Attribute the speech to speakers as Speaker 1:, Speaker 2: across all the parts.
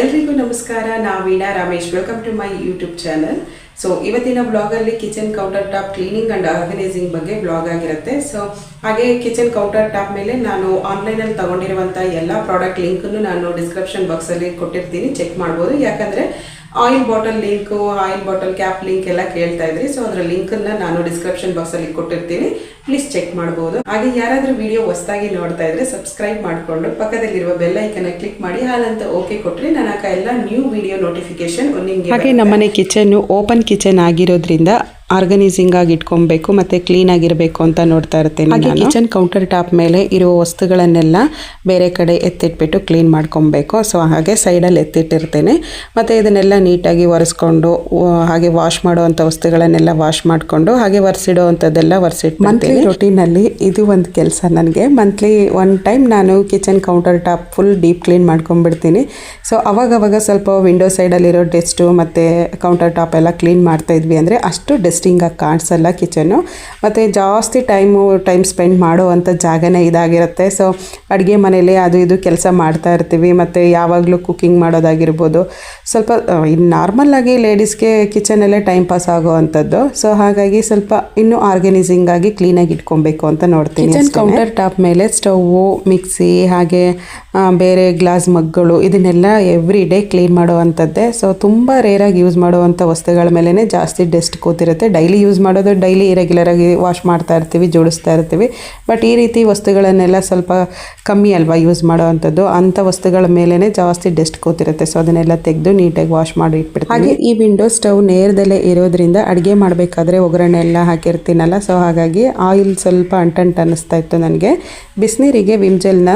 Speaker 1: ಎಲ್ರಿಗೂ ನಮಸ್ಕಾರ, ನಾವು Veena Ramesh. Welcome to my YouTube channel so ಇವತ್ತಿನ ಬ್ಲಾಗಲ್ಲಿ kitchen counter top cleaning and organising ಬಗ್ಗೆ ಬ್ಲಾಗ್ ಆಗಿರುತ್ತೆ. ಸೊ ಹಾಗೆ ಕಿಚನ್ ಕೌಂಟರ್ ಟಾಪ್ ಮೇಲೆ ನಾನು ಆನ್ಲೈನಲ್ಲಿ ತಗೊಂಡಿರುವಂಥ ಎಲ್ಲ ಪ್ರಾಡಕ್ಟ್ ಲಿಂಕನ್ನು ನಾನು ಡಿಸ್ಕ್ರಿಪ್ಷನ್ ಬಾಕ್ಸಲ್ಲಿ ಕೊಟ್ಟಿರ್ತೀನಿ. ಚೆಕ್ ಮಾಡ್ಬೋದು. ಯಾಕಂದರೆ oil bottle link oil bottle cap link ಎಲ್ಲ ಕೇಳ್ತಾ ಇದ್ರಿ. ಸೊ ಅದರ ಲಿಂಕನ್ನು ನಾನು ಡಿಸ್ಕ್ರಿಪ್ಷನ್ ಬಾಕ್ಸಲ್ಲಿ ಕೊಟ್ಟಿರ್ತೀನಿ. ಪ್ಲೀಸ್ ಚೆಕ್ ಮಾಡಬಹುದು ಹಾಗೆ ಯಾರಾದರೂ ವಿಡಿಯೋ ಹೊಸದಾಗಿ ನೋಡ್ತಾ ಇದ್ರೆ ಸಬ್ಸ್ಕ್ರೈಬ್ ಮಾಡಿಕೊಂಡು ಪಕ್ಕದಲ್ಲಿರುವ ಬೆಲ್ ಐಕನ್ ಕ್ಲಿಕ್ ಮಾಡಿ ಹಾಲಂತ ಓಕೆ ಕೊಟ್ಟರೆ ನನ್ನ ಎಲ್ಲ ನ್ಯೂ ವಿಡಿಯೋ ನೋಟಿಫಿಕೇಶನ್ ನಿಮಗೆ
Speaker 2: ಹಾಗೆ ನಮ್ಮನೆ ಕಿಚನ್ ಓಪನ್ ಕಿಚನ್ ಆಗಿರೋದ್ರಿಂದ ಆರ್ಗನೈಸಿಂಗ್ ಆಗಿ ಇಟ್ಕೊಬೇಕು ಮತ್ತೆ ಕ್ಲೀನ್ ಆಗಿರಬೇಕು ಅಂತ ನೋಡ್ತಾ ಇರ್ತೇನೆ ಹಾಗೆ ಕಿಚನ್ ಕೌಂಟರ್ ಟಾಪ್ ಮೇಲೆ ಇರುವ ವಸ್ತುಗಳನ್ನೆಲ್ಲ ಬೇರೆ ಕಡೆ ಎತ್ತಿಟ್ಬಿಟ್ಟು ಕ್ಲೀನ್ ಮಾಡ್ಕೊಬೇಕು. ಸೊ ಹಾಗೆ ಸೈಡಲ್ಲಿ ಎತ್ತಿಟ್ಟಿರ್ತೇನೆ. ಮತ್ತೆ ಇದನ್ನೆಲ್ಲ ನೀಟಾಗಿ ಒರೆಸ್ಕೊಂಡು ಹಾಗೆ ವಾಶ್ ಮಾಡುವಂಥ ವಸ್ತುಗಳನ್ನೆಲ್ಲ ವಾಶ್ ಮಾಡಿಕೊಂಡು ಹಾಗೆ ಒರೆಸಿಡೋ ಅಂಥದ್ದೆಲ್ಲ ಒರೆಸಿಟ್ಟು ಮಂತ್ಲಿ ರೊಟೀನಲ್ಲಿ ಇದು ಒಂದು ಕೆಲಸ ನನಗೆ. ಮಂತ್ಲಿ ಒನ್ ಟೈಮ್ ನಾನು kitchen counter top full deep clean ಮಾಡ್ಕೊಂಡ್ಬಿಡ್ತೀನಿ. So ಅವಾಗ ಅವಾಗ ಸ್ವಲ್ಪ ವಿಂಡೋ ಸೈಡಲ್ಲಿರೋ ಡೆಸ್ಟು ಮತ್ತು ಕೌಂಟರ್ ಟಾಪ್ ಎಲ್ಲ ಕ್ಲೀನ್ ಮಾಡ್ತಾ ಇದ್ವಿ ಅಂದರೆ ಅಷ್ಟು ಡಸ್ಟಿಂಗಾಗಿ ಕಾಣಿಸಲ್ಲ ಕಿಚನ್ನು ಮತ್ತು ಜಾಸ್ತಿ ಟೈಮು ಟೈಮ್ ಸ್ಪೆಂಡ್ ಮಾಡೋ ಅಂಥ ಜಾಗನೇ ಇದಾಗಿರುತ್ತೆ. ಸೊ ಅಡುಗೆ ಮನೇಲಿ ಅದು ಇದು ಕೆಲಸ ಮಾಡ್ತಾ ಇರ್ತೀವಿ. ಮತ್ತು ಯಾವಾಗಲೂ ಕುಕ್ಕಿಂಗ್ ಮಾಡೋದಾಗಿರ್ಬೋದು. ಸ್ವಲ್ಪ ಇನ್ನು ನಾರ್ಮಲ್ಲಾಗಿ ಲೇಡೀಸ್ಗೆ ಕಿಚನಲ್ಲೇ ಟೈಮ್ ಪಾಸ್ ಆಗೋ ಅಂಥದ್ದು ಸೊ ಹಾಗಾಗಿ ಸ್ವಲ್ಪ ಇನ್ನೂ ಆರ್ಗನೈಸಿಂಗ್ ಆಗಿ ಕ್ಲೀನಾಗಿ ಇಟ್ಕೊಬೇಕು ಅಂತ ನೋಡ್ತೀನಿ ಕೌಂಟರ್ ಟಾಪ್ ಮೇಲೆ ಸ್ಟವ್ ಮಿಕ್ಸಿ ಹಾಗೆ ಬೇರೆ ಗ್ಲಾಸ್ ಮಗ್ಗಳು ಇದನ್ನೆಲ್ಲ ಎವ್ರಿ ಡೇ ಕ್ಲೀನ್ ಮಾಡುವಂಥದ್ದೇ. ಸೊ ತುಂಬ ರೇರಾಗಿ ಯೂಸ್ ಮಾಡುವಂಥ ವಸ್ತುಗಳ ಮೇಲೇ ಜಾಸ್ತಿ ಡಸ್ಟ್ ಕೂತಿರುತ್ತೆ. ಡೈಲಿ ಯೂಸ್ ಮಾಡೋದು ಡೈಲಿ ರೆಗ್ಯುಲರಾಗಿ ವಾಶ್ ಮಾಡ್ತಾ ಇರ್ತೀವಿ, ಜೋಡಿಸ್ತಾ ಇರ್ತೀವಿ. ಬಟ್ ಈ ರೀತಿ ವಸ್ತುಗಳನ್ನೆಲ್ಲ ಸ್ವಲ್ಪ ಕಮ್ಮಿ ಅಲ್ವಾ ಯೂಸ್ ಮಾಡೋವಂಥದ್ದು? ಅಂಥ ವಸ್ತುಗಳ ಮೇಲೇ ಜಾಸ್ತಿ ಡಸ್ಟ್ ಕೂತಿರುತ್ತೆ. ಸೊ ಅದನ್ನೆಲ್ಲ ತೆಗೆದು ನೀಟಾಗಿ ವಾಶ್ ಮಾಡಿ ಇಟ್ಬಿಡ್ತೀವಿ ಹಾಗೆ ಈ ವಿಂಡೋ ಸ್ಟವ್ ನೇರದಲ್ಲೇ ಇರೋದ್ರಿಂದ ಅಡುಗೆ ಮಾಡಬೇಕಾದ್ರೆ ಒಗ್ಗರಣೆ ಎಲ್ಲ ಹಾಕಿರ್ತೀನಲ್ಲ. ಸೊ ಹಾಗಾಗಿ ಆಯಿಲ್ ಸ್ವಲ್ಪ ಅಂಟಂಟ್ ಅನ್ನಿಸ್ತಾ ಇತ್ತು ನನಗೆ. ಬಿಸಿನೀರಿಗೆ ವಿಮ್ ಜೆಲ್ನ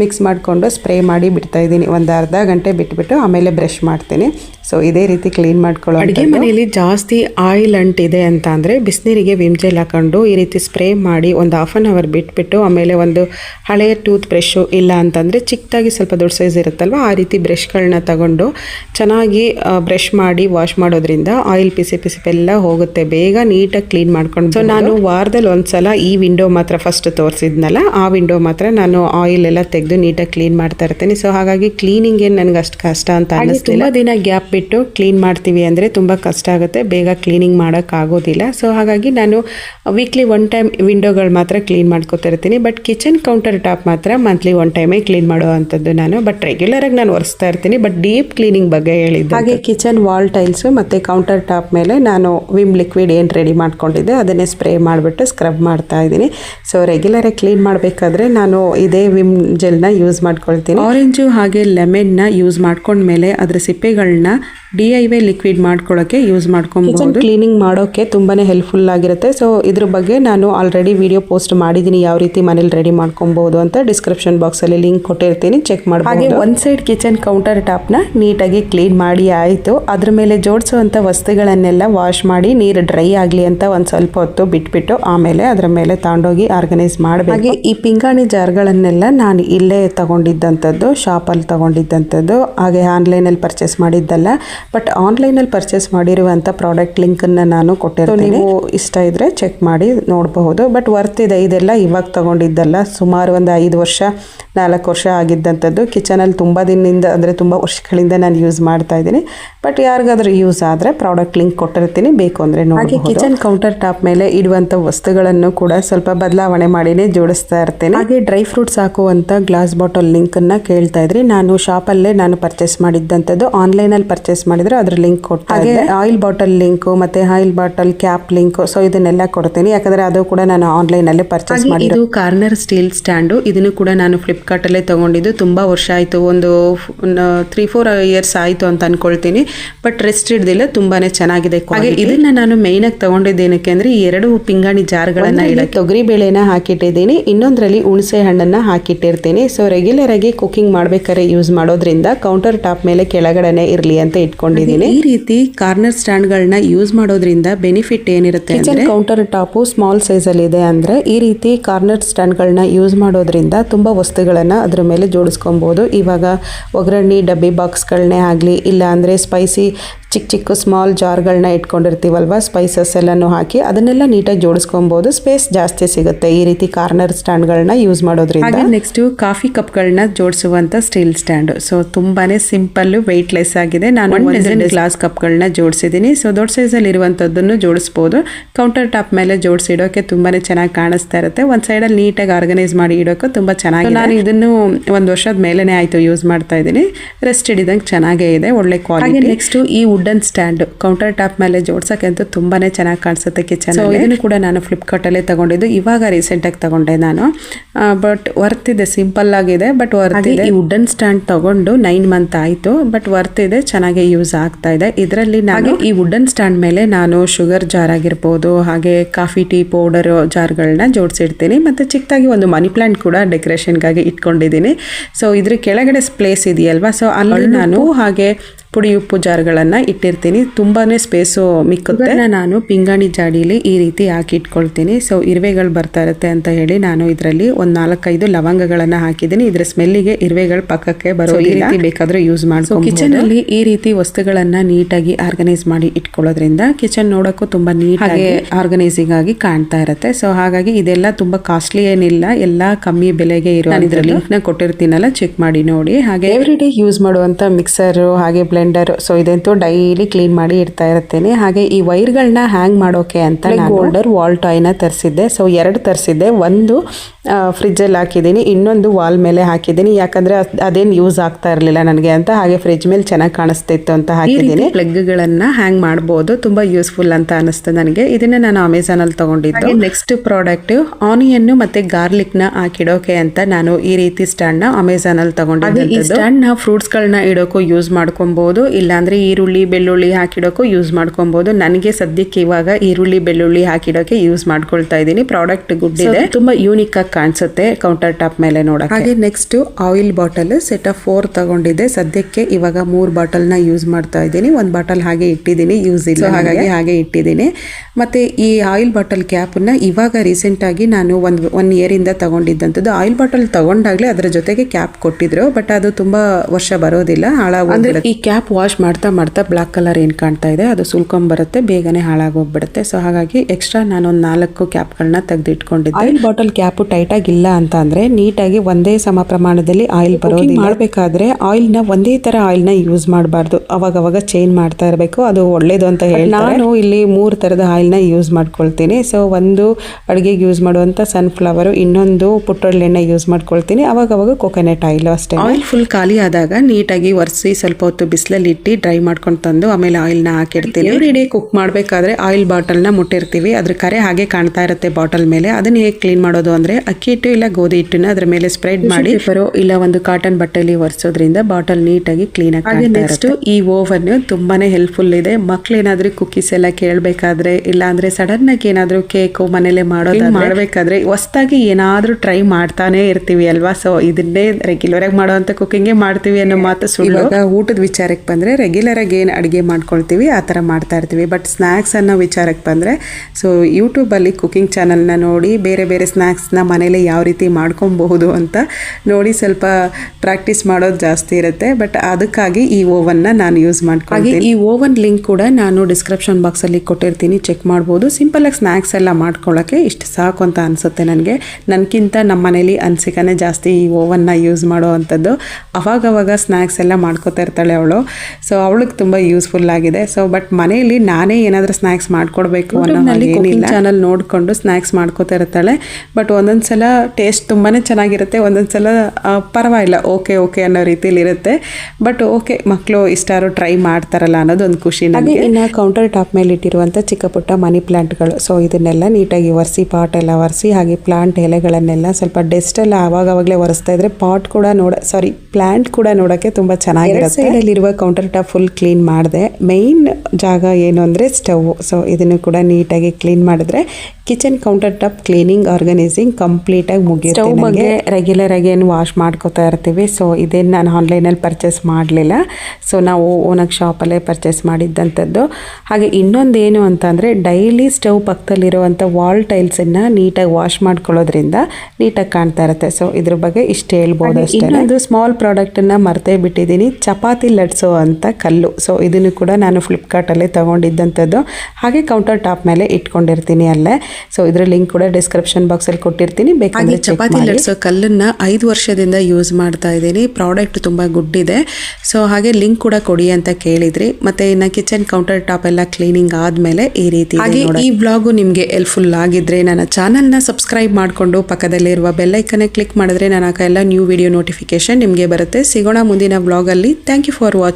Speaker 2: ಮಿಕ್ಸ್ ಮಾಡಿಕೊಂಡು ಸ್ಪ್ರೇ ಮಾಡಿ ಬಿಡ್ತಾ ಇದ್ದೀನಿ. ಒಂದು ಅರ್ಧ ಗಂಟೆ ಬಿಟ್ಬಿಟ್ಟು ಆಮೇಲೆ ಬ್ರಷ್ ಮಾಡ್ತೀನಿ. ಸೊ ಇದೇ ರೀತಿ ಕ್ಲೀನ್ ಮಾಡ್ಕೊಳ್ಳೋ ಅಡುಗೆ ಮನೆಯಲ್ಲಿ ಜಾಸ್ತಿ ಆಯಿಲ್ ಅಂಟಿದೆ ಅಂತ ಅಂದರೆ ಬಿಸಿನೀರಿಗೆ ವಿಮ್ ಜೆಲ್ ಹಾಕೊಂಡು ಈ ರೀತಿ ಸ್ಪ್ರೇ ಮಾಡಿ ಒಂದು ಹಾಫ್ ಆನ್ ಅವರ್ ಬಿಟ್ಬಿಟ್ಟು ಆಮೇಲೆ ಒಂದು ಹಳೆಯ ಟೂತ್ ಬ್ರಷು ಇಲ್ಲ ಅಂತಂದರೆ ಚಿಕ್ಕದಾಗಿ ಸ್ವಲ್ಪ ದೊಡ್ಡ ಸೈಜ್ ಇರುತ್ತಲ್ವ ಆ ರೀತಿ ಬ್ರಷ್ಗಳನ್ನ ತಗೊಂಡು ಚೆನ್ನಾಗಿ ಬ್ರಷ್ ಮಾಡಿ ವಾಶ್ ಮಾಡೋದ್ರಿಂದ ಆಯಿಲ್ ಪಿಸಿ ಪಿಸಿ ಎಲ್ಲ ಹೋಗುತ್ತೆ. ಬೇಗ ನೀಟಾಗಿ ಕ್ಲೀನ್ ಮಾಡ್ಕೊಂಡು ಸೊ ನಾನು ವಾರದಲ್ಲಿ ಒಂದ್ಸಲ ಈ ವಿಂಡೋ ಮಾತ್ರ ಫಸ್ಟ್ ತೋರಿಸಿದ್ನಲ್ಲ ಆ ವಿಂಡೋ ಮಾತ್ರ ನಾನು ಆಯಿಲ್ ಎಲ್ಲ ತೆಗೆದು ನೀಟಾಗಿ ಕ್ಲೀನ್ ಮಾಡ್ತಾ ಇರ್ತೀನಿ. ಸೊ ಹಾಗಾಗಿ ಕ್ಲೀನಿಂಗ್ ಏನು ನನಗೆ ಅಷ್ಟು ಕಷ್ಟ ಅಂತ ಅನ್ನಿಸ್ತಿಲ್ಲ. ದಿನ ಗ್ಯಾಪ್ ಬಿಟ್ಟು ಕ್ಲೀನ್ ಮಾಡ್ತೀವಿ ಅಂದರೆ ತುಂಬ ಕಷ್ಟ ಆಗುತ್ತೆ. ಬೇಗ ಕ್ಲೀನಿಂಗ್ ಮಾಡೋಕ್ಕಾಗೋದಿಲ್ಲ ಸೊ ಹಾಗಾಗಿ ನಾನು ವೀಕ್ಲಿ ಒನ್ ಟೈಮ್ ವಿಂಡೋಗಳು ಮಾತ್ರ ಕ್ಲೀನ್ ಮಾಡ್ಕೋತಾ ಇರ್ತೀನಿ. ಬಟ್ ಕಿಚನ್ ಕೌಂಟರ್ ಟಾಪ್ ಮಾತ್ರ ಮಂತ್ಲಿ ಒನ್ ಟೈಮೇ ಕ್ಲೀನ್ ಮಾಡುವಂಥದ್ದು ನಾನು. ಬಟ್ ರೆಗ್ಯುಲರಾಗಿ ನಾನು ಒರೆಸ್ತಾ ಇರ್ತೀನಿ. ಬಟ್ ಡೀಪ್ ಕ್ಲೀನಿಂಗ್ ಬಗ್ಗೆ ಹೇಳಿದ್ದೆ. ಹಾಗೆ ಕಿಚನ್ ವಾಲ್ ಟೈಲ್ಸು ಮತ್ತು ಕೌಂಟರ್ ಟಾಪ್ ಮೇಲೆ ನಾನು ವಿಮ್ ಲಿಕ್ವಿಡ್ ಏನು ರೆಡಿ ಮಾಡ್ಕೊಂಡಿದ್ದೆ ಅದನ್ನೇ ಸ್ಪ್ರೇ ಮಾಡಿಬಿಟ್ಟು ಸ್ಕ್ರಬ್ ಮಾಡ್ತಾ ಇದ್ದೀನಿ. ಸೊ ರೆಗ್ಯುಲರಾಗಿ ಕ್ಲೀನ್ ಮಾಡಬೇಕಾದ್ರೆ ನಾನು ಇದೇ ವಿಮ್ ಜೆಲ್ನ ಯೂಸ್ ಮಾಡ್ಕೊಳ್ತೀನಿ. ಆರೆಂಜು ಹಾಗೆ ಲೆಮೆನ್ನ ಯೂಸ್ ಮಾಡ್ಕೊಂಡ್ಮೇಲೆ ಅದರ ಸಿಪ್ಪೆಗಳನ್ನ ಡಿ ಐ ವೈ ಲಿಕ್ವಿಡ್ ಮಾಡ್ಕೊಳ್ಳೋಕ್ಕೆ ಯೂಸ್ ಮಾಡ್ಕೊಬಹುದು ಕ್ಲೀನಿಂಗ್ ಮಾಡೋಕ್ಕೆ ತುಂಬಾನೇ ಹೆಲ್ಪ್ಫುಲ್ ಆಗಿರುತ್ತೆ. ಸೊ ಇದ್ರ ಬಗ್ಗೆ ನಾನು ಆಲ್ರೆಡಿ ವಿಡಿಯೋ ಪೋಸ್ಟ್ ಮಾಡಿದ್ದೀನಿ ಯಾವ ರೀತಿ ಮನೇಲಿ ರೆಡಿ ಮಾಡ್ಕೊಬಹುದು ಅಂತ ಡಿಸ್ಕ್ರಿಪ್ಷನ್ ಬಾಕ್ಸಲ್ಲಿ ಲಿಂಕ್ ಕೊಟ್ಟಿರ್ತೀನಿ. ಚೆಕ್ ಮಾಡಿ ಹಾಗೆ ಒನ್ ಸೈಡ್ ಕಿಚನ್ ಕೌಂಟರ್ ಟಾಪ್ನ ನೀಟಾಗಿ ಕ್ಲೀನ್ ಮಾಡಿ ಆಯಿತು. ಅದ್ರ ಮೇಲೆ ಜೋಡಿಸುವಂಥ ವಸ್ತುಗಳನ್ನೆಲ್ಲ ವಾಶ್ ಮಾಡಿ ನೀರು ಡ್ರೈ ಆಗಲಿ ಅಂತ ಒಂದು ಸ್ವಲ್ಪ ಹೊತ್ತು ಬಿಟ್ಬಿಟ್ಟು ಆಮೇಲೆ ಅದರ ಮೇಲೆ ತಗೊಂಡೋಗಿ ಆರ್ಗನೈಸ್ ಮಾಡಬೇಕು. ಹಾಗೆ ಈ ಪಿಂಗಾಣಿ ಜಾರ್ಗಳನ್ನೆಲ್ಲ ನಾನು ಇಲ್ಲೇ ತಗೊಂಡಿದ್ದಂಥದ್ದು ಶಾಪಲ್ಲಿ ತಗೊಂಡಿದ್ದಂಥದ್ದು. ಹಾಗೆ ಆನ್ಲೈನಲ್ಲಿ ಪರ್ಚೇಸ್ ಮಾಡಿದ್ದಲ್ಲ. ಬಟ್ ಆನ್ಲೈನಲ್ಲಿ ಪರ್ಚೇಸ್ ಮಾಡಿರುವಂಥ ಪ್ರಾಡಕ್ಟ್ ಲಿಂಕನ್ನು ನಾನು ಕೊಟ್ಟಿರ್ತೀನಿ. ನೀವು ಇಷ್ಟ ಇದ್ದರೆ ಚೆಕ್ ಮಾಡಿ ನೋಡಬಹುದು. ಬಟ್ ವರ್ತ್ ಇದೆ ಇದೆಲ್ಲ ಇವಾಗ ತಗೊಂಡಿದ್ದಲ್ಲ. ಸುಮಾರು ಒಂದು ಐದು ವರ್ಷ ನಾಲ್ಕು ವರ್ಷ ಆಗಿದ್ದಂಥದ್ದು. ಕಿಚನಲ್ಲಿ ತುಂಬ ದಿನದಿಂದ ಅಂದರೆ ತುಂಬ ವರ್ಷಗಳಿಂದ ನಾನು ಯೂಸ್ ಮಾಡ್ತಾ ಇದ್ದೀನಿ. ಬಟ್ ಯಾರಿಗಾದ್ರೂ ಯೂಸ್ ಆದರೆ ಪ್ರಾಡಕ್ಟ್ ಲಿಂಕ್ ಕೊಟ್ಟಿರ್ತೀನಿ. ಬೇಕು ಅಂದರೆ ನೋಡಿ ಕಿಚನ್ ಕೌಂಟರ್ ಟಾಪ್ ಮೇಲೆ ಇಡುವಂಥ ವಸ್ತುಗಳನ್ನು ಕೂಡ ಸ್ವಲ್ಪ ಬದಲಾವಣೆ ಮಾಡಿನೇ ಜೋಡಿಸ್ತಾ ಇರ್ತೇನೆ. ಹಾಗೆ ಡ್ರೈ ಫ್ರೂಟ್ಸ್ ಹಾಕುವಂಥ ಗ್ಲಾಸ್ ಬಾಟಲ್ ಲಿಂಕನ್ನು ಕೇಳ್ತಾ ಇದ್ರಿ. ನಾನು ಶಾಪಲ್ಲೇ ನಾನು ಪರ್ಚೇಸ್ ಮಾಡಿದ್ದಂಥದ್ದು ಆನ್ಲೈನಲ್ಲಿ ಪರ್ಚೇಸ್ ಮಾಡಿದ್ರೆ ಅದ್ರ ಲಿಂಕ್ ಕೊಡ್ತಾ ಹಾಗೆ ಆಯಿಲ್ ಬಾಟಲ್ ಲಿಂಕು ಮತ್ತೆ oil bottle cap link so ಇದನ್ನೆಲ್ಲ ಕೊಡ್ತೀನಿ. ಯಾಕಂದ್ರೆ ಅದು ಕೂಡ ನಾನು ಆನ್ಲೈನಲ್ಲೇ ಪರ್ಚೇಸ್ ಮಾಡಿದ್ದು ಇದು ಕಾರ್ನರ್ ಸ್ಟೀಲ್ ಸ್ಟ್ಯಾಂಡು ಇದನ್ನು ಕೂಡ ನಾನು ಫ್ಲಿಪ್ಕಾರ್ಟಲ್ಲೇ ತಗೊಂಡಿದ್ದು. ತುಂಬ ವರ್ಷ ಆಯಿತು ಒಂದು ತ್ರೀ ಫೋರ್ ಇಯರ್ಸ್ ಆಯಿತು ಅಂತ ಅನ್ಕೊಳ್ತೀನಿ. ಬಟ್ ರೆಸ್ಟ್ ಹಿಡ್ದಿಲ್ಲ ತುಂಬಾನೇ ಚೆನ್ನಾಗಿದೆ ಹಾಗೆ ಇದನ್ನ ನಾನು ಮೇಯ್ನ್ ಆಗಿ ತಗೊಂಡಿದ್ದೇನಕ್ಕೆ ಅಂದ್ರೆ ಈ ಎರಡು ಪಿಂಗಾಣಿ ಜಾರ್ಗಳನ್ನ ತೊಗರಿ ಬೇಳೆನ ಹಾಕಿಟ್ಟಿದ್ದೀನಿ ಇನ್ನೊಂದರಲ್ಲಿ ಹುಣಸೆ ಹಣ್ಣನ್ನ ಹಾಕಿಟ್ಟಿರ್ತೀನಿ. ಸೊ ರೆಗ್ಯುಲರ್ ಆಗಿ ಕುಕಿಂಗ್ ಮಾಡ್ಬೇಕಾದ್ರೆ ಯೂಸ್ ಮಾಡೋದ್ರಿಂದ ಕೌಂಟರ್ ಟಾಪ್ ಮೇಲೆ ಕೆಳಗಡೆನೆ ಇರಲಿ ಅಂತ ಇಟ್ಕೊಂಡಿದ್ದೀನಿ. ಈ ರೀತಿ ಕಾರ್ನರ್ ಸ್ಟ್ಯಾಂಡ್ಗಳನ್ನ ಯೂಸ್ ಮಾಡೋದ್ರಿಂದ ಬೆನಿಫಿಟ್ ಏನಿರುತ್ತೆ ಅಂದ್ರೆ? ಕೌಂಟರ್ ಟಾಪು ಸ್ಮಾಲ್ ಸೈಜ್ ಅಲ್ಲಿ ಇದೆ ಅಂದ್ರೆ ಈ ರೀತಿ ಕಾರ್ನರ್ ಸ್ಟ್ಯಾಂಡ್ಗಳನ್ನ ಯೂಸ್ ಮಾಡೋದ್ರಿಂದ ತುಂಬಾ ವಸ್ತುಗಳನ್ನ ಅದ್ರ ಮೇಲೆ ಜೋಡಿಸ್ಕೊಬಹುದು ಇವಾಗ ಒಗ್ಗರಣೆ ಡಬ್ಬಿ ಬಾಕ್ಸ್ಗಳನ್ನೇ ಆಗಲಿ ಇಲ್ಲ ಅಂದ್ರೆ ಸ್ಪೈಸಿ ಚಿಕ್ಕ ಚಿಕ್ಕ ಸ್ಮಾಲ್ ಜಾರ್ಗಳನ್ನ ಇಟ್ಕೊಂಡಿರ್ತೀವಲ್ವ? ಸ್ಪೈಸಸ್ ಎಲ್ಲನೂ ಹಾಕಿ ಅದನ್ನೆಲ್ಲ ನೀಟಾಗಿ ಜೋಡಿಸ್ಕೊಬೋದು. ಸ್ಪೇಸ್ ಜಾಸ್ತಿ ಸಿಗುತ್ತೆ ಈ ರೀತಿ ಕಾರ್ನರ್ ಸ್ಟ್ಯಾಂಡ್ಗಳನ್ನ ಯೂಸ್ ಮಾಡೋದ್ರಿಂದ. ಹಾಗೆ ನೆಕ್ಸ್ಟ್ ಕಾಫಿ ಕಪ್ಗಳನ್ನ ಜೋಡಿಸುವಂತ ಸ್ಟೀಲ್ ಸ್ಟ್ಯಾಂಡ್ ಸೊ ತುಂಬಾನೇ ಸಿಂಪಲ್ ವೆಯ್ಟ್ಲೆಸ್ ಆಗಿದೆ. ನಾನು ಗ್ಲಾಸ್ ಕಪ್ಗಳನ್ನ ಜೋಡಿಸಿದ್ದೀನಿ. ಸೊ ದೊಡ್ಡ ಸೈಜಲ್ಲಿ ಇರುವಂಥದ್ದನ್ನು ಜೋಡಿಸ್ಬೋದು. ಕೌಂಟರ್ ಟಾಪ್ ಮೇಲೆ ಜೋಡಿಸಿ ಇಡೋಕೆ ತುಂಬಾನೇ ಚೆನ್ನಾಗಿ ಕಾಣಿಸ್ತಾ ಇರುತ್ತೆ. ಒಂದು ಸೈಡಲ್ಲಿ ನೀಟಾಗಿ ಆರ್ಗನೈಸ್ ಮಾಡಿ ಇಡೋಕೆ ತುಂಬ ಚೆನ್ನಾಗಿ ನಾನು ಇದನ್ನು ಒಂದು ವರ್ಷದ ಮೇಲೇನೆ ಆಯಿತು ಯೂಸ್ ಮಾಡ್ತಾ ಇದ್ದೀನಿ. ರೆಸ್ಟ್ ಹಿಡಿದಂಗೆ ಚೆನ್ನಾಗೇ ಇದೆ. ಒಳ್ಳೆ ಕ್ವಾಲಿಟಿ ನೆಕ್ಸ್ಟ್ ಈ ವುಡನ್ ಸ್ಟ್ಯಾಂಡ್ ಕೌಂಟರ್ ಟಾಪ್ ಮೇಲೆ ಜೋಡ್ಸಕ್ಕೆ ಅಂತೂ ತುಂಬಾನೇ ಚೆನ್ನಾಗಿ ಕಾಣಿಸುತ್ತೆ ಕಿಚನ್ ಇದನ್ನು ಕೂಡ ನಾನು ಫ್ಲಿಪ್ಕಾರ್ಟಲ್ಲೇ ತಗೊಂಡಿದ್ದು. ಇವಾಗ ರೀಸೆಂಟಾಗಿ ತಗೊಂಡೆ ನಾನು. ಬಟ್ ವರ್ತ್ ಇದೆ ಸಿಂಪಲ್ ಆಗಿದೆ ಬಟ್ ವರ್ತ್ ಇದೆ. ಈ ವುಡನ್ ಸ್ಟ್ಯಾಂಡ್ ತಗೊಂಡು ನೈನ್ ಮಂತ್ ಆಯಿತು ಬಟ್ ವರ್ತ್ ಇದೆ ಚೆನ್ನಾಗಿ ಯೂಸ್ ಆಗ್ತಾ ಇದೆ. ಇದರಲ್ಲಿ ನಾನು ಈ ವುಡನ್ ಸ್ಟ್ಯಾಂಡ್ ಮೇಲೆ ನಾನು ಶುಗರ್ ಜಾರ್ ಆಗಿರ್ಬೋದು ಹಾಗೆ ಕಾಫಿ ಟೀ ಪೌಡರ್ ಜಾರ್ಗಳನ್ನ ಜೋಡಿಸಿಡ್ತೀನಿ. ಮತ್ತು ಚಿಕ್ಕದಾಗಿ ಒಂದು ಮನಿ ಪ್ಲಾಂಟ್ ಕೂಡ ಡೆಕೋರೇಷನ್ಗಾಗಿ ಇಟ್ಕೊಂಡಿದ್ದೀನಿ. ಸೊ ಇದ್ರ ಕೆಳಗಡೆ ಪ್ಲೇಸ್ ಇದೆಯಲ್ವಾ? ಸೊ ಅಲ್ಲಿ ನಾನು ಹಾಗೆ ಪುಡಿ ಉಪ್ಪು ಜಾರ್ಗಳನ್ನು ಇಟ್ಟಿರ್ತೀನಿ. ತುಂಬಾನೇ ಸ್ಪೇಸು ಮಿಕ್ಕುತ್ತೆ. ನಾನು ಪಿಂಗಾಣಿ ಜಾಡಿಲಿ ಈ ರೀತಿ ಹಾಕಿ ಇಟ್ಕೊಳ್ತೀನಿ. ಸೊ ಇರುವೆಗಳು ಬರ್ತಾ ಇರುತ್ತೆ ಅಂತ ಹೇಳಿ ನಾನು ಇದರಲ್ಲಿ ಒಂದು ನಾಲ್ಕೈದು ಲವಂಗಗಳನ್ನು ಹಾಕಿದ್ದೀನಿ. ಇದರ ಸ್ಮೆಲ್ಲಿಗೆ ಇರುವೆಗಳು ಪಕ್ಕಕ್ಕೆ ಬರೋ ಈ ರೀತಿ ಬೇಕಾದರೂ ಯೂಸ್ ಮಾಡಿಸೋ ಕಿಚನ್ ಅಲ್ಲಿ ಈ ರೀತಿ ವಸ್ತುಗಳನ್ನು ನೀಟಾಗಿ ಆರ್ಗನೈಸ್ ಮಾಡಿ ಇಟ್ಕೊಳ್ಳೋದ್ರಿಂದ ಕಿಚನ್ ನೋಡೋಕ್ಕೂ ತುಂಬಾ ನೀಟಾಗಿ ಆರ್ಗನೈಸಿಂಗ್ ಆಗಿ ಕಾಣ್ತಾ ಇರುತ್ತೆ. ಸೊ ಹಾಗಾಗಿ ಇದೆಲ್ಲ ತುಂಬಾ ಕಾಸ್ಟ್ಲಿ ಏನಿಲ್ಲ. ಎಲ್ಲ ಕಮ್ಮಿ ಬೆಲೆಗೆ ಇರೋ ಇದರಲ್ಲಿ ಕೊಟ್ಟಿರ್ತೀನಲ್ಲ ಚೆಕ್ ಮಾಡಿ ನೋಡಿ. ಹಾಗೆ ಎವ್ರಿ ಡೇ ಯೂಸ್ ಮಾಡುವಂತ ಮಿಕ್ಸರ್ ಹಾಗೆ ಬ್ಲೆಂಡರ್ ಸೊ ಇದಂತೂ ಡೈಲಿ ಕ್ಲೀನ್ ಮಾಡಿ ಇಡ್ತಾ ಇರ್ತೇನೆ ಹಾಗೆ ಈ ವೈರ್ಗಳನ್ನ ಹ್ಯಾಂಗ್ ಮಾಡೋಕೆ ಅಂತ ಗೋಲ್ಡರ್ ವಾಲ್ ಟಾಯ್ನ ತರಿಸಿದ್ದೆ. ಸೊ ಎರಡು ತರಿಸಿದ್ದೆ. ಒಂದು ಫ್ರಿಜ್ಜಲ್ಲಿ ಹಾಕಿದ್ದೀನಿ. ಇನ್ನೊಂದು ವಾಲ್ ಮೇಲೆ ಹಾಕಿದ್ದೀನಿ. ಯಾಕಂದ್ರೆ ಅದೇನು ಯೂಸ್ ಆಗ್ತಾ ಇರಲಿಲ್ಲ ನನಗೆ ಅಂತ. ಹಾಗೆ ಫ್ರಿಜ್ ಮೇಲೆ ಚೆನ್ನಾಗಿ ಕಾಣಿಸ್ತಿತ್ತು ಅಂತ ಹಾಕಿದ್ದೀನಿ. ಪ್ಲಗ್ಗಳನ್ನ ಹ್ಯಾಂಗ್ ಮಾಡ್ಬೋದು. ತುಂಬಾ ಯೂಸ್ಫುಲ್ ಅಂತ ಅನಿಸ್ತು ನನಗೆ. ಇದನ್ನ ನಾನು ಅಮೆಝಾನಲ್ಲಿ ತಗೊಂಡಿದ್ದು. ನೆಕ್ಸ್ಟ್ ಪ್ರಾಡಕ್ಟ್ ಆನಿಯನ್ ಮತ್ತೆ ಗಾರ್ಲಿಕ್ನ ನ ಹಾಕಿಡೋಕೆ ಅಂತ ನಾನು ಈ ರೀತಿ ಸ್ಟ್ಯಾಂಡ್ನ ಅಮೆಝಾನ್ ಅಲ್ಲಿ ತಗೊಂಡಿದ್ದೆ ಈ ಸ್ಟ್ಯಾಂಡ್ನ ಫ್ರೂಟ್ಸ್ ಗಳನ್ನ ಇಡೋಕು ಯೂಸ್ ಇಲ್ಲಾಂದರೆ ಈರುಳ್ಳಿ ಬೆಳ್ಳುಳ್ಳಿ ಹಾಕಿಡೋಕ್ಕೂ ಯೂಸ್ ಮಾಡ್ಕೊಬೋದು. ನನಗೆ ಸದ್ಯಕ್ಕೆ ಇವಾಗ ಈರುಳ್ಳಿ ಬೆಳ್ಳುಳ್ಳಿ ಹಾಕಿಡೋಕೆ ಯೂಸ್ ಮಾಡ್ಕೊಳ್ತಾ ಇದ್ದೀನಿ. ಪ್ರಾಡಕ್ಟ್ ಗುಡ್ ಇದೆ. ತುಂಬಾ ಯೂನಿಕ್ ಆಗಿ ಕಾಣಿಸುತ್ತೆ ಕೌಂಟರ್ ಟಾಪ್ ಮೇಲೆ ನೋಡೋಕೆ ಹಾಗೆ next oil bottle set of four ತಗೊಂಡಿದ್ದೆ. ಸದ್ಯಕ್ಕೆ ಇವಾಗ ಮೂರು ಬಾಟಲ್ನ ಯೂಸ್ ಮಾಡ್ತಾ ಇದ್ದೀನಿ. ಒಂದು ಬಾಟಲ್ ಹಾಗೆ ಇಟ್ಟಿದ್ದೀನಿ. ಯೂಸ್ ಇಲ್ಲ ಹಾಗಾಗಿ ಹಾಗೆ ಇಟ್ಟಿದ್ದೀನಿ. ಮತ್ತೆ ಈ ಆಯಿಲ್ ಬಾಟಲ್ ಕ್ಯಾಪ್ನ ಇವಾಗ ರೀಸೆಂಟ್ ಆಗಿ ನಾನು ಒಂದು ಒನ್ ಇಯರ್ ಇಂದ ತಗೊಂಡಿದ್ದಂಥದ್ದು ಆಯಿಲ್ ಬಾಟಲ್ ತಗೊಂಡಾಗ್ಲೇ ಅದರ ಜೊತೆಗೆ ಕ್ಯಾಪ್ ಕೊಟ್ಟಿದ್ರು. ಬಟ್ ಅದು ತುಂಬಾ ವರ್ಷ ಬರೋದಿಲ್ಲ. ಹಾಳಾಗ ಈ ಕ್ಯಾಪ್ ವಾಶ್ ಮಾಡ್ತಾ ಮಾಡ್ತಾ ಬ್ಲಾಕ್ ಕಲರ್ ಏನು ಕಾಣ್ತಾ ಇದೆ? ಅದು ಸುಲ್ಕೊಂಬರುತ್ತೆ ಬೇಗನೆ ಹಾಳಾಗೋಗ್ಬಿಡುತ್ತೆ ಸೊ ಹಾಗಾಗಿ ಎಕ್ಸ್ಟ್ರಾ ನಾನು ಒಂದು ನಾಲ್ಕು ಕ್ಯಾಪ್ಗಳನ್ನ ತೆಗೆದು ಇಟ್ಕೊಂಡಿದ್ದೆ ಆಯಿಲ್ ಬಾಟಲ್ ಕ್ಯಾಪು ಟೈಟಾಗಿ ಇಲ್ಲ ಅಂತ ಅಂದರೆ ನೀಟಾಗಿ ಒಂದೇ ಸಮ ಪ್ರಮಾಣದಲ್ಲಿ ಆಯಿಲ್ ಬರೋದು ಮಾಡಬೇಕಾದ್ರೆ ಆಯಿಲ್ನ ನ ಒಂದೇ ತರ ಆಯಿಲ್ನ ನ ಯೂಸ್ ಮಾಡಬಾರ್ದು. ಅವಾಗ ಅವಾಗ ಚೇಂಜ್ ಮಾಡ್ತಾ ಇರಬೇಕು. ಅದು ಒಳ್ಳೇದು ಅಂತ ಹೇಳಿ ನಾನು ಇಲ್ಲಿ ಮೂರು ಥರದ ಆಯಿಲ್ನ ನ ಯೂಸ್ ಮಾಡ್ಕೊಳ್ತೀನಿ. ಸೊ ಒಂದು ಅಡುಗೆಗೆ ಯೂಸ್ ಮಾಡುವಂಥ ಸನ್ಫ್ಲವರು ಇನ್ನೊಂದು ಪುಟ್ಟೊಳ್ಳೆಣ್ಣೆ ಯೂಸ್ ಮಾಡ್ಕೊಳ್ತೀನಿ. ಅವಾಗ ಅವಾಗ ಕೊಕೊನಟ್ ಆಯಿಲ್ ಅಷ್ಟೇ ಆಯಿಲ್ ಫುಲ್ ಖಾಲಿ ಆದಾಗ ನೀಟಾಗಿ ಒರೆಸಿ ಸ್ವಲ್ಪ ಹೊತ್ತು ಬಿಸಿಲಲ್ಲಿ ಇಟ್ಟು ಡ್ರೈ ಮಾಡ್ಕೊಂಡು ತಂದು ಆಮೇಲೆ ಆಯಿಲ್ನ ಹಾಕಿರ್ತೀವಿ ಎವ್ರಿ ಡೇ ಕುಕ್ ಮಾಡಬೇಕಾದ್ರೆ ಆಯಿಲ್ ಬಾಟಲ್ನ ಮುಟ್ಟಿರ್ತೀವಿ. ಅದ್ರ ಕರೆ ಹಾಗೆ ಕಾಣ್ತಾ ಇರುತ್ತೆ ಬಾಟಲ್ ಮೇಲೆ. ಅದನ್ನ ಹೇಗೆ ಕ್ಲೀನ್ ಮಾಡೋದು ಅಂದ್ರೆ ಅಕ್ಕಿ ಹಿಟ್ಟು ಇಲ್ಲ ಗೋಧಿ ಹಿಟ್ಟನ್ನ ಅದ್ರ ಮೇಲೆ ಸ್ಪ್ರೆಡ್ ಮಾಡಿ ಬರೋ ಇಲ್ಲ ಒಂದು ಕಾಟನ್ ಬಟ್ಟೆಲಿ ಒರೆಸೋದ್ರಿಂದ ಬಾಟಲ್ ನೀಟಾಗಿ ಕ್ಲೀನ್ ಆಗಿ ನೆಕ್ಸ್ಟ್ ಈ ಓವನ್ ತುಂಬಾನೇ ಹೆಲ್ಪ್ಫುಲ್ ಇದೆ. ಮಕ್ಳು ಏನಾದ್ರೂ ಕುಕೀಸ್ ಎಲ್ಲ ಕೇಳಬೇಕಾದ್ರೆ ಇಲ್ಲ ಅಂದ್ರೆ ಸಡನ್ ಆಗಿ ಏನಾದ್ರೂ ಕೇಕು ಮನೇಲೆ ಮಾಡೋದು ಮಾಡಬೇಕಾದ್ರೆ ಹೊಸದಾಗಿ ಏನಾದ್ರೂ ಟ್ರೈ ಮಾಡ್ತಾನೆ ಇರ್ತೀವಿ ಅಲ್ವಾ? ಸೊ ಇದನ್ನೇ ರೆಗ್ಯುಲರ್ ಆಗಿ ಮಾಡುವಂತ ಕುಕ್ಕಿಂಗೇ ಮಾಡ್ತೀವಿ ಅನ್ನೋ ಮಾತು ಸುಳ್ಳು. ಊಟದ ಊಟದ ವಿಚಾರಕ್ಕೆ ಬಂದರೆ ರೆಗ್ಯುಲರ್ ಆಗಿ ಏನು ಅಡುಗೆ ಮಾಡ್ಕೊಳ್ತೀವಿ, ಆ ಥರ ಮಾಡ್ತಾ ಇರ್ತೀವಿ. ಬಟ್ ಸ್ನ್ಯಾಕ್ಸ್ ಅನ್ನೋ ವಿಚಾರಕ್ಕೆ ಬಂದರೆ ಸೊ ಯೂಟ್ಯೂಬಲ್ಲಿ ಕುಕಿಂಗ್ ಚಾನಲ್ನ ನೋಡಿ, ಬೇರೆ ಬೇರೆ ಸ್ನ್ಯಾಕ್ಸ್ನ ಮನೇಲಿ ಯಾವ ರೀತಿ ಮಾಡ್ಕೊಬಹುದು ಅಂತ ನೋಡಿ ಸ್ವಲ್ಪ ಪ್ರಾಕ್ಟೀಸ್ ಮಾಡೋದು ಜಾಸ್ತಿ ಇರುತ್ತೆ. ಬಟ್ ಅದಕ್ಕಾಗಿ ಈ ಓವನ್ನ ನಾನು ಯೂಸ್ ಮಾಡ್ಕೊಳ್ತೀನಿ. ಈ ಓವನ್ ಲಿಂಕ್ ಕೂಡ ನಾನು ಡಿಸ್ಕ್ರಿಪ್ಷನ್ ಬಾಕ್ಸಲ್ಲಿ ಕೊಟ್ಟಿರ್ತೀನಿ. ಚೆಕ್ ಮಾಡ್ಬೋದು. ಸಿಂಪಲಾಗಿ ಸ್ನ್ಯಾಕ್ಸ್ ಎಲ್ಲ ಮಾಡ್ಕೊಳ್ಳೋಕ್ಕೆ ಇಷ್ಟು ಸಾಕು ಅಂತ ಅನಿಸುತ್ತೆ ನನಗೆ. ನನಗಿಂತ ನಮ್ಮ ಮನೇಲಿ ಅನ್ಸಿಕನೇ ಜಾಸ್ತಿ ಈ ಓವನ್ನ ಯೂಸ್ ಮಾಡೋ ಅಂಥದ್ದು. ಅವಾಗವಾಗ ಸ್ನ್ಯಾಕ್ಸ್ ಎಲ್ಲ ಮಾಡ್ಕೋತಾ ಇರ್ತಾಳೆ ಅವಳು. ಸೊ ಅವಳಿಗೆ ತುಂಬ ಯೂಸ್ಫುಲ್ ಆಗಿದೆ. ಸೊ ಬಟ್ ಮನೆಯಲ್ಲಿ ನಾನೇ ಏನಾದರೂ ಸ್ನ್ಯಾಕ್ಸ್ ಮಾಡ್ಕೊಡ್ಬೇಕು ಅನ್ನೋ ಏನಿಲ್ಲ. ಚಾನಲ್ ನೋಡಿಕೊಂಡು ಸ್ನ್ಯಾಕ್ಸ್ ಮಾಡ್ಕೋತಾ ಇರ್ತಾಳೆ. ಬಟ್ ಒಂದೊಂದು ಸಲ ಟೇಸ್ಟ್ ತುಂಬಾ ಚೆನ್ನಾಗಿರುತ್ತೆ. ಒಂದೊಂದು ಸಲ ಪರವಾಗಿಲ್ಲ. ಓಕೆ ಓಕೆ ಅನ್ನೋ ರೀತಿಯಲ್ಲಿ ಇರುತ್ತೆ. ಬಟ್ ಓಕೆ ಮಕ್ಕಳು ಇಷ್ಟಾರು ಟ್ರೈ ಮಾಡ್ತಾರಲ್ಲ ಅನ್ನೋದು ಒಂದು ಖುಷಿ ನನಗೆ. ಇನ್ನು ಕೌಂಟರ್ ಟಾಪ್ ಮೇಲೆ ಇಟ್ಟಿರುವಂಥ ಚಿಕ್ಕ ಪುಟ್ಟ ಮನಿ ಪ್ಲಾಂಟ್ಗಳು. ಸೊ ಇದನ್ನೆಲ್ಲ ನೀಟಾಗಿ ಒರೆಸಿ ಪಾಟ್ ಎಲ್ಲ ಒರೆಸಿ ಹಾಗೆ ಪ್ಲಾಂಟ್ ಎಲೆಗಳನ್ನೆಲ್ಲ ಸ್ವಲ್ಪ ಡೆಸ್ಟ್ ಎಲ್ಲ ಆವಾಗವಾಗಲೇ ಒರೆಸ್ತಾ ಇದ್ರೆ ಪಾಟ್ ಕೂಡ ನೋಡ ಸಾರಿ ಪ್ಲಾಂಟ್ ಕೂಡ ನೋಡೋಕ್ಕೆ ತುಂಬ ಚೆನ್ನಾಗಿರುತ್ತೆ. ಸೈಡಲ್ಲಿರುವ ಕೌಂಟರ್ ಟಾಪ್ ಫುಲ್ ಕ್ಲೀನ್ ಮಾಡಿದೆ. ಮೇಯ್ನ್ ಜಾಗ ಏನು ಅಂದರೆ ಸ್ಟವ್ ಸೊ ಇದನ್ನು ಕೂಡ ನೀಟಾಗಿ ಕ್ಲೀನ್ ಮಾಡಿದ್ರೆ kitchen counter top cleaning organising ಕಂಪ್ಲೀಟಾಗಿ ಮುಗಿಯುತ್ತೆ ಸ್ಟವ್ ಬಗ್ಗೆ ರೆಗ್ಯುಲರ್ ಆಗಿ ಏನು ವಾಶ್ ಮಾಡ್ಕೋತಾ ಇರ್ತೀವಿ. ಸೊ ಇದೇನು ನಾನು ಆನ್ಲೈನಲ್ಲಿ ಪರ್ಚೇಸ್ ಮಾಡಲಿಲ್ಲ. ಸೊ ನಾವು ಓನಾಗಿ ಶಾಪಲ್ಲೇ ಪರ್ಚೇಸ್ ಮಾಡಿದ್ದಂಥದ್ದು. ಹಾಗೆ ಇನ್ನೊಂದು ಏನು ಅಂತ ಅಂದರೆ ಡೈಲಿ ಸ್ಟವ್ ಪಕ್ಕದಲ್ಲಿರುವಂಥ ವಾಲ್ ಟೈಲ್ಸನ್ನು ನೀಟಾಗಿ ವಾಶ್ ಮಾಡ್ಕೊಳ್ಳೋದ್ರಿಂದ ನೀಟಾಗಿ ಕಾಣ್ತಾ ಇರುತ್ತೆ. ಸೊ ಇದ್ರ ಬಗ್ಗೆ ಇಷ್ಟು ಹೇಳ್ಬೋದು ಅಷ್ಟೇ ಇನ್ನೊಂದು ಸ್ಮಾಲ್ ಪ್ರಾಡಕ್ಟನ್ನು ಮರ್ತೇ ಬಿಟ್ಟಿದ್ದೀನಿ. ಚಪಾತಿ ಲಟ್ಸೋ ಲಟ್ಸೋ ಅಂತ ಕಲ್ಲು. ಸೊ ಇದನ್ನು ಕೂಡ ನಾನು ಫ್ಲಿಪ್ಕಾರ್ಟಲ್ಲೇ ತೊಗೊಂಡಿದ್ದಂಥದ್ದು. ಹಾಗೆ ಕೌಂಟರ್ ಟಾಪ್ ಮೇಲೆ ಇಟ್ಕೊಂಡಿರ್ತೀನಿ ಅಲ್ಲೇ. ಸೊ ಇದರ ಲಿಂಕ್ ಕೂಡ ಡಿಸ್ಕ್ರಿಪ್ಷನ್ ಬಾಕ್ಸಲ್ಲಿ ಕೊಟ್ಟಿರ್ತೀನಿ. ಬೇಕಾದ್ರೆ ಚಪಾತಿ ಲಟ್ಸೋ ಕಲ್ಲನ್ನು ಐದು ವರ್ಷದಿಂದ ಯೂಸ್ ಮಾಡ್ತಾ ಇದ್ದೀನಿ. ಪ್ರಾಡಕ್ಟ್ ತುಂಬ ಗುಡ್ ಇದೆ ಸೊ ಹಾಗೆ ಲಿಂಕ್ ಕೂಡ ಕೊಡಿ ಅಂತ ಕೇಳಿದ್ರಿ. ಮತ್ತೆ ಇನ್ನು ಕಿಚನ್ ಕೌಂಟರ್ ಟಾಪ್ ಎಲ್ಲ ಕ್ಲೀನಿಂಗ್ ಆದಮೇಲೆ ಈ ರೀತಿ ಹಾಗೆ ಈ ಬ್ಲಾಗು ನಿಮಗೆ ಹೆಲ್ಪ್ಫುಲ್ ಆಗಿದ್ರೆ ನನ್ನ ಚಾನಲ್ನ ಸಬ್ಸ್ಕ್ರೈಬ್ ಮಾಡಿಕೊಂಡು ಪಕ್ಕದಲ್ಲಿರುವ ಬೆಲ್ಲೈಕನ್ನೇ ಕ್ಲಿಕ್ ಮಾಡಿದ್ರೆ ನಾನು ಹಾಕೋ ಎಲ್ಲ ನ್ಯೂ ವಿಡಿಯೋ ನೋಟಿಫಿಕೇಶನ್ ನಿಮಗೆ ಬರುತ್ತೆ. ಸಿಗೋಣ ಮುಂದಿನ ಬ್ಲಾಗಲ್ಲಿ ಥ್ಯಾಂಕ್ ಯು ಫಾರ್ ವಾಚಿಂಗ್